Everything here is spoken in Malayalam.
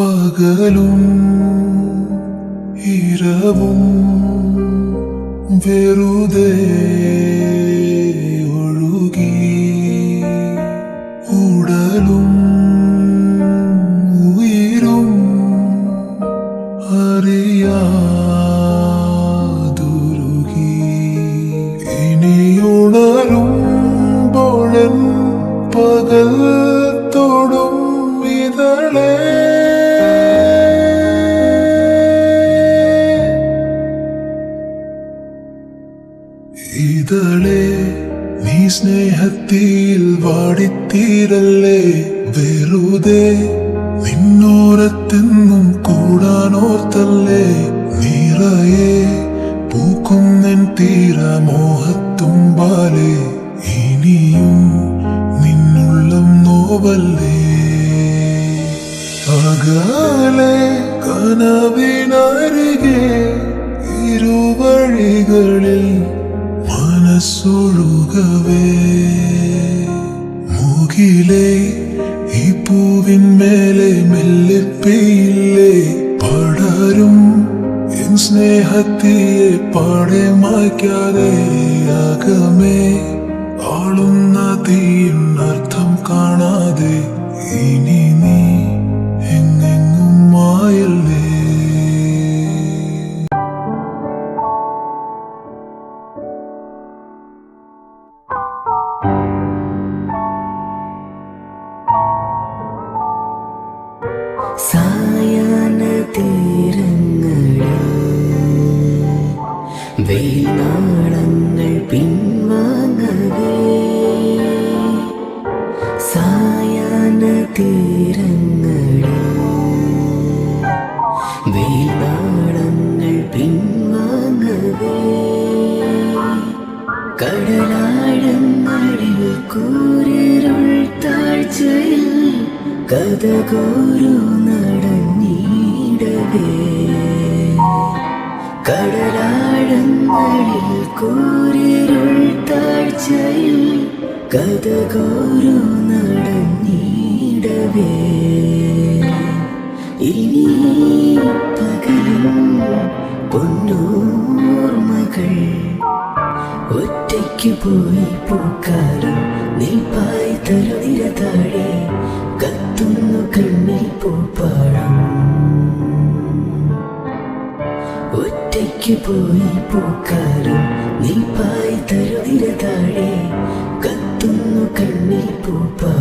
പകലും ഇരവും വെറുതെ ഒഴുകി ഉടലും ഉയരും അറിയാതുരുകി ഇതളെ നീ സ്നേഹത്തിൽ വാടിത്തീരല്ലേ? വെറുതെ നിന്നോരത്തെന്നും കൂടാനോർത്തല്ലേ? നിറയെ പൂക്കുന്നൻ തീരമോഹത്തുമ്പാലെ ഇനിയും നിന്നുള്ളം നോവല്ലേ? അകാലെ കനവിനരികെ മനസ്സൊഴുകവേ മുകിലെ ഈ പൂവിന്മേലെ മെല്ലെ പെയ്യില്ലേ. പടരും എൻ സ്നേഹത്തിയെ പാടെ മായ്ക്കാതെ അകമേ വെയിലാളങ്ങൾ പിൻവാങ്ങവേ. സായാഹ്ന തീരങ്ങളിൽ വെയിലാളങ്ങൾ പിൻവാങ്ങവേ. കടലാഴങ്ങളിൽ കൂരിരുൾ താഴ്ചയിൽ കഥകോരു നടന്നിടവേ. കടലാഴങ്ങളിൽ കൂരിരുൾ താഴ്ചയിൽ കഥകോരു നടന്നിടവേ ഇനി പകലും പൊന്നോർമകൾ ഒറ്റയ്ക്ക് പോയി പൂക്കാലം നിൽപ്പായി തരുനിര താഴെ കത്തുന്നു കണ്ണിൽ പൂപ്പാടം. ഒറ്റയ്ക്ക് പോയി പൂക്കാലം. പായി തരുതിര താഴെ കത്തുന്നു കണ്ണിൽ പൂപ്പാടം